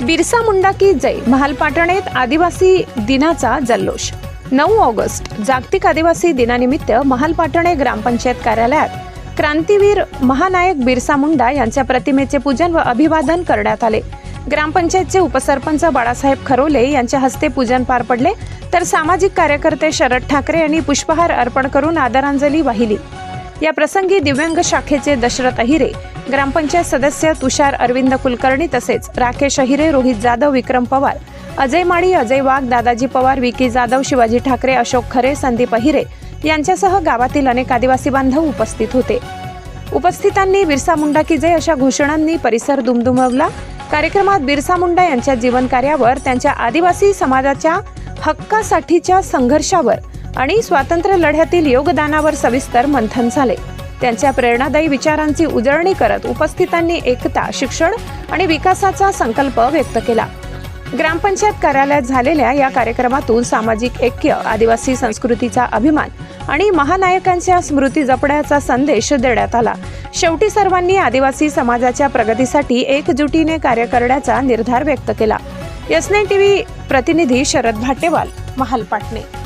बिरसा मुंडा की जय. महालपाटणेत आदिवासी दिनाचा जल्लोष. नऊ ऑगस्ट जागतिक आदिवासी दिनानिमित्त महालपाटणे ग्रामपंचायत कार्यालयात क्रांतीवीर महानायक बिरसा मुंडा यांच्या प्रतिमेचे पूजन व अभिवादन करण्यात आले. ग्रामपंचायतचे उपसरपंच बाळासाहेब खरोले यांच्या हस्ते पूजन पार पडले तर सामाजिक कार्यकर्ते शरद ठाकरे यांनी पुष्पहार अर्पण करून आदरांजली वाहिली. या प्रसंगी दिव्यांग शाखेचे दशरथ अहिरे ग्रामपंचायत सदस्य तुषार अरविंद कुलकर्णी तसेच राकेश अहिरे रोहित जाधव विक्रम पवार अजय माळी अजय वाघ दादाजी पवार विकी जाधव शिवाजी ठाकरे अशोक खरे संदीप अहिरे यांच्यासह गावातील अनेक आदिवासी बांधव उपस्थित होते. उपस्थितांनी बिरसा मुंडा की जय अशा घोषणांनी परिसर दुमदुमवला. कार्यक्रमात बिरसा मुंडा यांच्या जीवनकार्यावर त्यांच्या आदिवासी समाजाच्या हक्कासाठीच्या संघर्षावर आणि स्वातंत्र्य लढ्यातील योगदानावर सविस्तर मंथन झाले. त्यांच्या प्रेरणादायी विचारांची उजळणी करत उपस्थितांनी एकता शिक्षण आणि विकासाचा संकल्प व्यक्त केला. ग्रामपंचायत कार्यालयात झालेल्या या कार्यक्रमातून सामाजिक ऐक्य आदिवासी संस्कृतीचा अभिमान आणि महानायकांच्या स्मृती जपण्याचा संदेश देण्यात आला. शेवटी सर्वांनी आदिवासी समाजाच्या प्रगतीसाठी एकजुटीने कार्य करण्याचा निर्धार व्यक्त केला. एस टीव्ही प्रतिनिधी शरद भाटेवाल महालपाटणे